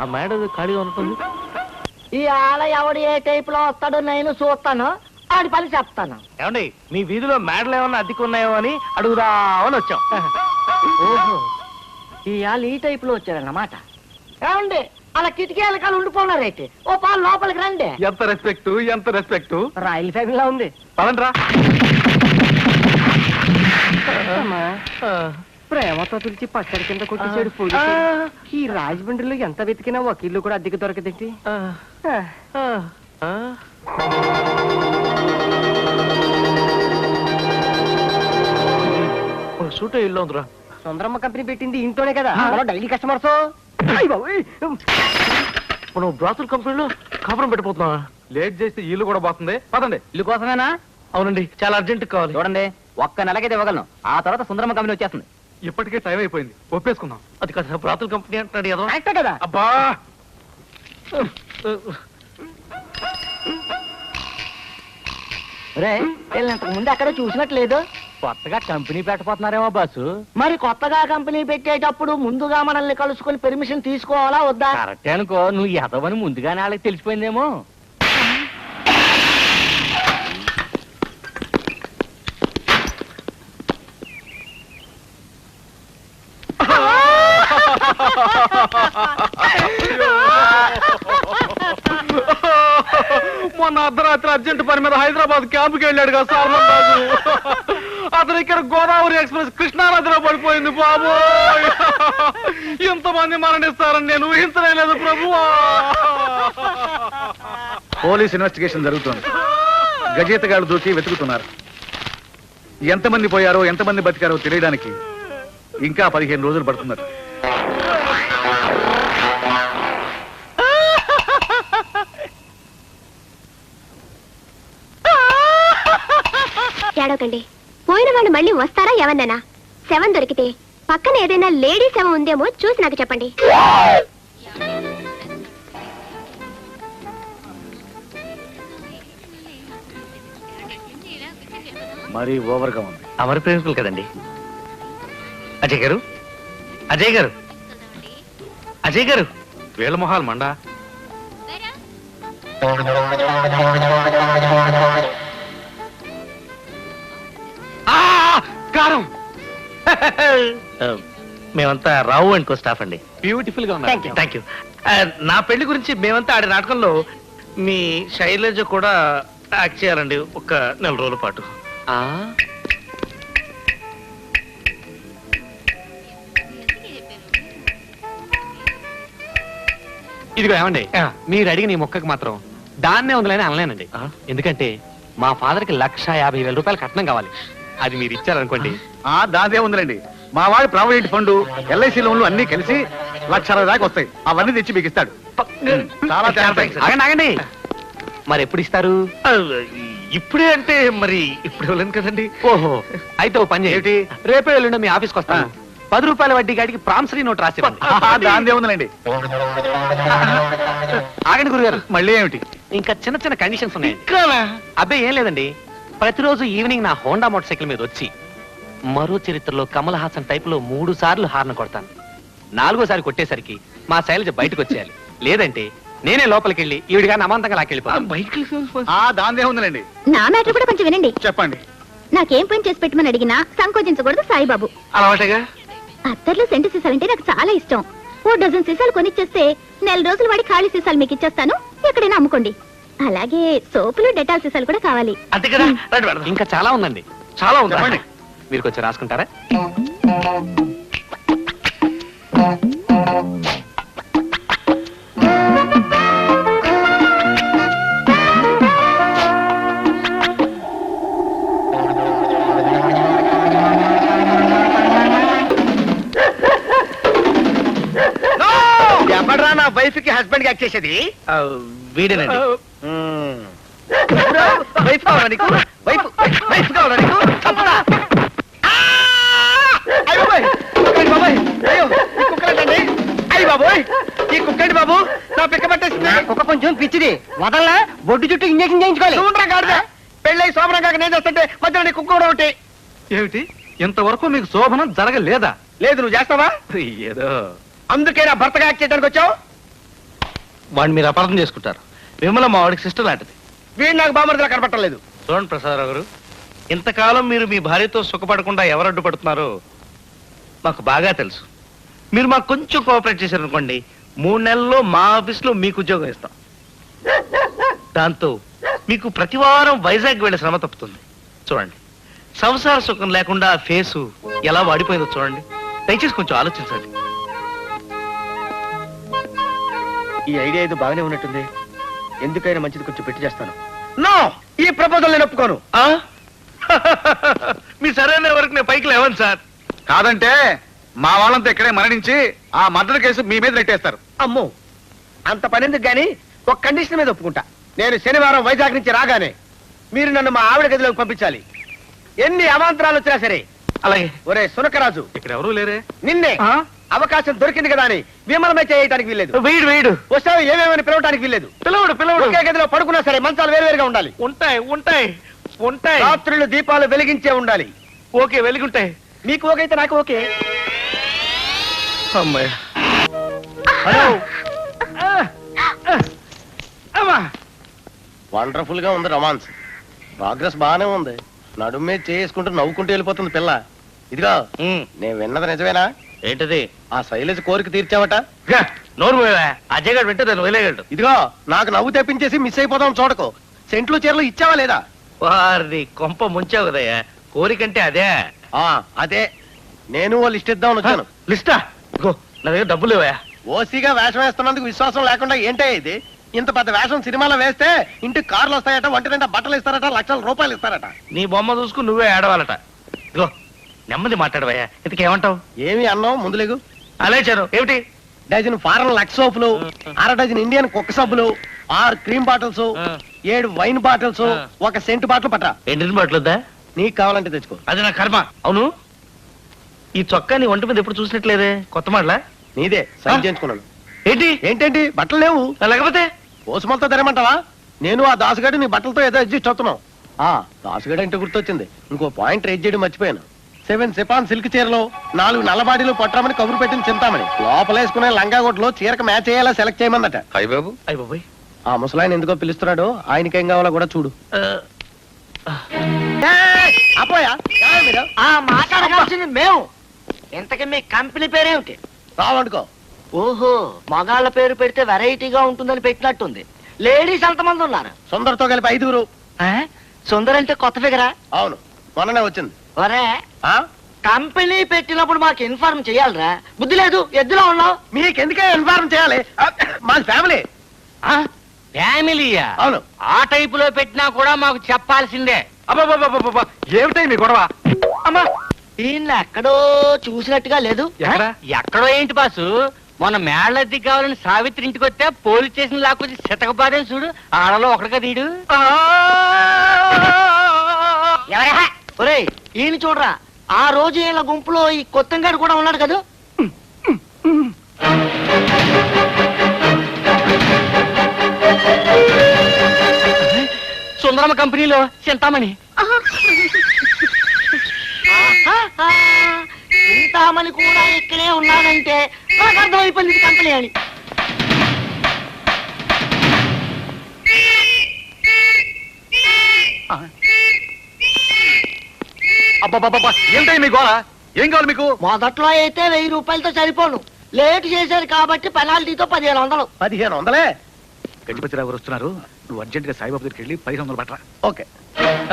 ఆ మేడ ఖాళీగా ఉంటుంది ఈ ఆల ఎవడు ఏ టైప్లో వస్తాడో నేను చూస్తాను. ఆడి పని చెప్తాను. ఏమండి మీ వీధిలో మేడలు ఏమన్నా అద్దెకు ఉన్నాయో అని అడుగుదామని వచ్చాం. ఓహో ఈ ఆలు ఈ టైప్లో వచ్చారన్నమాట. ఏమండి అలా కిటికీ ఎలకాలు ఉండిపోన్నారైతే ఓ పాలు లోపలికి రండి. ఎంత రెస్పెక్ట్ ఎంత రెస్పెక్ట్ రాయల్ ఫ్యామిలీలా ఉంది. పదండ్రా. ప్రేమతో పిలిచి పచ్చడి కింద కొట్టించాడు పోలీసు ఈ రాజమండ్రిలో ఎంత వెతికినా ఒక ఇల్లు కూడా అద్దెకి దొరకదేంటి సూట్ ఇల్లు ఉందిరా. సుందరమ్మ కంపెనీ పెట్టింది ఇంట్లోనే కదా. Daily customers. మనం బ్రాతుల కంపెనీలో కాపురం పెట్టిపోతున్నావా లేట్ చేస్తే ఇల్లు కూడా పోతుంది. పదండి. ఇల్లు కోసమేనా? అవునండి చాలా అర్జెంట్ కావాలి. చూడండి ఒక్క నెలకైతే ఇవ్వగలను. ఆ తర్వాత సుందరమ్మ కంపెనీ వచ్చేస్తుంది. ఇప్పటికే టైం అయిపోయింది. ఒప్పేసుకుందాం. అది కాదు బ్రాతుల కంపెనీ అంటున్నాడు ఏదో. కరెక్టే కదా? అబ్బా! రే వీళ్ళంతకు ముందు అక్కడ చూసినట్లేదు. కొత్తగా కంపెనీ పెట్టబోతున్నారేమో బస్సు మరి కొత్తగా కంపెనీ పెట్టేటప్పుడు ముందుగా మనల్ని కలుసుకొని పెర్మిషన్ తీసుకోవాలా వద్దా? కరెక్టే అనుకో నువ్వు ఎదవని ముందుగానే వాళ్ళకి తెలిసిపోయిందేమో. మొన్న అర్ధరాత్రి అర్జెంట్ పని మీద హైదరాబాద్ క్యాంపుకి వెళ్ళాడు కదా సాల్మన్ రాజు అతను ఇక్కడ గోదావరి ఎక్స్ప్రెస్ కృష్ణానదిలో పడిపోయింది బాబు ఇంతమంది మరణిస్తారని నేను ఊహించలేదు ప్రభు. పోలీస్ ఇన్వెస్టిగేషన్ జరుగుతోంది. గజేతగాడు దూకి వెతుకుతున్నారు. ఎంతమంది పోయారో ఎంతమంది బతికారో తెలియడానికి ఇంకా పదిహేను రోజులు పడుతున్నారు. ఏడవకండి పోయిన వాళ్ళు మళ్ళీ వస్తారా ఎవరినైనా శవం దొరికితే పక్కన ఏదైనా లేడీ శవం ఉందేమో చూసి నాకు చెప్పండి. మరీ ఓవర్గా ఉంది. అమర ప్రేమికులు కదండి. అజయ్ గారు? అజయ్ గారు? అజయ్ గారు? వేల మొహాలు మండా? కారం ఆ, మేమంతా రావు అనుకో స్టాఫ్ అండి. బ్యూటిఫుల్గా Thank you. థ్యాంక్ యూ నా పెళ్ళి గురించి మేమంతా ఆడే నాటకంలో మీ శైలజ కూడా యాక్ట్ చేయాలండి ఒక నెల రోజుల పాటు. ఇదిగో ఏమండి. మీరు అడిగిన ఈ మొక్కకి మాత్రం దాన్నే ఉందిలేని అనలేనండి? ఎందుకంటే మా ఫాదర్కి లక్ష యాభై వేల రూపాయలు కట్నం కావాలి. అది మీరు ఇచ్చారనుకోండి. ఆ దాదే ఉందిలేండి. మా వాడి ప్రావిడెంట్ ఫండ్ ఎల్ఐసి లోన్లు అన్ని కలిసి లక్ష అరవై దాకా వస్తాయి. అవన్నీ తెచ్చి మీకు ఇస్తాడు. చాలా థాంక్స్. ఆగండి ఆగండి. మరి ఎప్పుడు ఇస్తారు? ఇప్పుడే అంటే మరి ఇప్పుడు ఇవ్వలేను కదండి. ఓహో అయితే ఓ పని చేయండి రేపే ఎల్లుండి మీ ఆఫీస్కి వస్తాను. పది రూపాయల వడ్డీ గాడికి ప్రామిసరీ నోట్ రాసి. ఆ, దాందే ఉందిలేండి. ఆగండి గురుగారు. మళ్ళీ ఏమిటి? ఇంకా చిన్న చిన్న కండిషన్స్ ఉన్నాయి? అబ్బాయి ఏం లేదండి. ప్రతిరోజు ఈవినింగ్ నా హోండా మోటార్ సైకిల్ మీద వచ్చి మరో చరిత్రలో కమల్ హాసన్ టైప్లో మూడు సార్లు హార్న్ కొడతాను. నాలుగోసారి కొట్టేసరికి మా శైలజ బయటకు వచ్చేయాలి. లేదంటే నేనే లోపలికి వెళ్ళి ఈవిడిగా అమాంతంగా ఆ దాందే ఉందిలేండి. నా మ్యాటర్ కూడా కొంచెం వినండి. చెప్పండి. నాకేం పని చేసి పెట్టమని అడిగినా సంకోచించకూడదు సాయిబాబు. అలవాటగా అత్తర్లు సెంటు సీసాలంటే నాకు చాలా ఇష్టం. ఓ డజన్ సీసాలు కొనిచ్చేస్తే నెల రోజులు వాడి ఖాళీ సీసాలు మీకు ఇచ్చేస్తాను. ఎక్కడైనా అమ్ముకోండి. అలాగే సోపులు డెటాల్ సీసాలు కూడా కావాలి. అంతే కదా? రండి ఇంకా చాలా ఉందండి. చాలా ఉందా? చెప్పండి. మీరు కొంచెం రాసుకుంటారా? ఎవడరా నా వైఫ్కి హస్బెండ్కి యాక్ట్ చేసేది? వీడేనండి. వైఫ్ కావాలా నీకు వైఫ్ వైఫ్ కావాలా నీకు! అయ్యో బాబోయ్! కుక్కండి బాబోయ్! అయ్యో ఈ కుక్కలేంటండి? అయ్య బాబోయ్! ఈ కుక్కండి బాబు నా పిక్క పట్టేసింది. కుక్క కొంచెం పిచ్చిది. వదల్లా బొడ్డు చుట్టూ ఇంజక్షన్ చేయించుకోవాలి. చూడరా గాడిద పెళ్ళై శోభనం కాక నేను చేస్తుంటే మధ్యలో నీ కుక్క కూడా ఒకటి. ఏమిటి? ఇంతవరకు మీకు శోభనం జరగలేదా? లేదు నువ్వు చేస్తావా? ఏదో. అందుకే నా భర్తగా యాక్ట్ చేయడానికి వచ్చావు? వాడిని మీరు అపార్థం చేసుకుంటారు. విమల మా వాడికి సిస్టర్ లాంటిది. వీడు నాకు బామర్దిలా కనపట్టలేదు చూడండి ప్రసాదరావు గారు ఇంతకాలం మీరు మీ భార్యతో సుఖపడకుండా ఎవరు అడ్డుపడుతున్నారో మాకు బాగా తెలుసు. మీరు మాకు కొంచెం కోఆపరేట్ చేశారనుకోండి మూడు నెలల్లో మా ఆఫీస్లో మీకు ఉద్యోగం ఇస్తాం దాంతో మీకు ప్రతి వారం వైజాగ్ వెళ్ళే శ్రమ తప్పుతుంది. చూడండి సంసార సుఖం లేకుండా ఆ ఫేసు ఎలా వాడిపోయిందో చూడండి. దయచేసి కొంచెం ఆలోచించండి. ఈ ఐడియా ఏదో బాగానే ఉన్నట్టుంది. ఎందుకైనా మంచిది కొంచెం పెట్టి చేస్తాను. నో! ఈ ప్రపోజల్ నేను ఒప్పుకోను. ఆ? మీ సరైన వరకు నేను పైకి లేవను సార్. కాదంటే మా వాళ్ళంతా ఇక్కడే మరణించి ఆ మర్డర్ కేసు మీ మీద నెట్టేస్తారు. అమ్మో! అంత పని ఎందుకు గాని? ఒక కండిషన్ మీద ఒప్పుకుంటా. నేను శనివారం వైజాగ్ నుంచి రాగానే మీరు నన్ను మా ఆవిడ గదిలోకి పంపించాలి. ఎన్ని అవాంతరాలు వచ్చినా సరే. అలాగే. ఒరే సునకరాజు. ఇక్కడ ఎవరూ లేరే. నిన్నే. ఆ? అవకాశం దొరికింది కదా అని విమలమే చేయడానికి వీల్లేదు. వీడు వీడు. వస్తావు ఏమేమని పిలవడానికి వీల్లేదు. పిలవడు పిలవడు. ఒకే గదిలో పడుకున్నా సరే మంచాలు వేరువేరుగా ఉండాలి. ఉంటాయి ఉంటాయి ఉంటాయి. రాత్రులు దీపాలు వెలిగించే ఉండాలి. ఓకే వెలుగుంటాయి. మీకు ఓకే అయితే నాకు ఓకే. అమ్మాయి హలో. వండర్ఫుల్గా ఉంది రొమాన్స్ ప్రోగ్రెస్ బాగానే ఉంది. నడుము చేసుకుంటూ నవ్వుకుంటూ వెళ్ళిపోతుంది పిల్ల. ఇదిగో నేను విన్నది నిజమేనా? ఏంటది? ఆ శైలజ కోరిక తీర్చావట? నోరు. అజయ్ గారు వింటే వదిలేయగలడు. ఇదిగో నాకు నవ్వు తెప్పించేసి మిస్ అయిపోదాం చూడకు. సెంట్లు చీరలు ఇచ్చావా లేదా? వారిని కొంప ముంచావు కదయ్యా. కోరికంటే అదే. ఆ అదే. నేను ఓ లిస్ట్ ఇద్దామని వచ్చాను. లిస్టా? ఇగో నా దగ్గర డబ్బులు లేవా ఓసీగా వేషం వేస్తున్నందుకు విశ్వాసం లేకుండా ఏంటే ఇది? ఇంత పెద్ద వేషం సినిమాలో వేస్తే ఇంటికి కార్లు వస్తాయట ఒంటి నిండా బట్టలు ఇస్తారట లక్షల రూపాయలు ఇస్తారట. నీ బొమ్మ చూసుకుని నువ్వే ఏడవాలట. ఇగో నెమ్మది మాట్లాడవయ్యా. ఇంతకేమంటావు ఏమి అన్నావు? ముందులేగు అలేచాను ఏమిటి? డజన్ ఫారెన్ లక్స్ సోపులు అర డజన్ ఇండియన్ కుక్క సబ్బులు ఆరు క్రీమ్ బాటిల్స్. ఏడు వైన్ బాటిల్స్. ఒక సెంట్ బాటిల్ పట్ట ఎండిన బట్టలుద్దా నీకు కావాలంటే తెచ్చుకో. అది నా కర్మ. అవును? ఈ చొక్కా నీ ఒంటి మీద ఎప్పుడు చూసినట్లేదే? కొత్త మాటలా నీదే సైన్. చేయించుకున్నాను. ఏంటి? ఏంటేంటి? బట్టలు లేవు. లేకపోతే? పోసుమలతో తెరమంటావా? నేను ఆ దాసుగాడి నీ బట్టలతో ఏదో అడ్జస్ట్ అవుతున్నావు. ఆ దాసుగాడు అంటే గుర్తొచ్చింది. ఇంకో పాయింట్ రేట్ చేయడం మర్చిపోయాను. సెవెన్ సిపాన్ సిల్క్ చీరలో నాలుగు నల్లబాడీలు పట్టమని కబురు పెట్టిన చింతామణి. లోపలేసుకునే లంగా గుడ్లో చీరకు మ్యాచ్ అయ్యేలా సెలెక్ట్ చేయమందట. హాయ్ బాబు. అయ్య బాబోయ్. ఆ ముసలాయన ఎందుకో పిలుస్తున్నాడు? ఆయనకేం కావాలో కూడా చూడు. ఆ, అపోయా ఎవరు మీరు? ఆ మాట్లాడవలసింది మేము. ఇంతకీ మీ కంపెనీ పేరేమిటి? రావండుకో ఓహో మగాళ్ళ పేరు పెడితే వెరైటీగా ఉంటుందని పెట్టినట్టుంది. లేడీస్ ఎంతమంది ఉన్నారు? సుందర్తో కలిపి ఐదుగురు. ఆ? సుందర్ అంటే కొత్త ఫిగరా? అవును మొన్ననే వచ్చింది. ఒరే కంపెనీ పెట్టినప్పుడు మాకు ఇన్ఫార్మ్ చేయాలిరా. బుద్ధి లేదు ఎద్దులో ఉన్నావు? మీకెందుకే ఇన్ఫార్మ్ చేయాలి? మాది ఫ్యామిలీ. ఫ్యామిలీయా? అవును. ఆ టైప్లో పెట్టినా కూడా మాకు చెప్పాల్సిందే. అబ్బబ్బబ్బబ్బబ్బ, ఏమిటాయి మీ గొడవ? అమ్మా దీన్ని ఎక్కడో చూసినట్టుగా లేదు. ఎక్కడ? ఎక్కడో ఏంటి బాసు? మొన్న మేళ్ళద్ది కావాలని సావిత్రి ఇంటికి వస్తే పోలీస్ స్టేషన్ లాక్కొచ్చి చితకబాదని చూడు ఆడలో ఒకటిగా తీడు. ఎవరా? ఒరేయ్ ఈయన చూడరా? ఆ రోజు ఈయన గుంపులో ఈ కొత్తంగాడు కూడా ఉన్నాడు కదా? సుందరమ్మ కంపెనీలో చింతామణి. చింతామణి కూడా ఇక్కడే ఉన్నాడంటే నాకు అర్థమైపోయింది ఇది కంపెనీ అని. మీ గోళ ఏం కావాలి మీకు? మొదట్లో అయితే వెయ్యి రూపాయలతో సరిపోను. లేట్ చేశారు కాబట్టి పెనాల్టీతో పదిహేను వందలు. పదిహేను వందలే? గజపతిరావు గారు వస్తున్నారు. నువ్వు అర్జెంట్గా సాయిబాబు దగ్గరికి వెళ్ళి పదిహేను వందలు పట్టరా. ఓకే.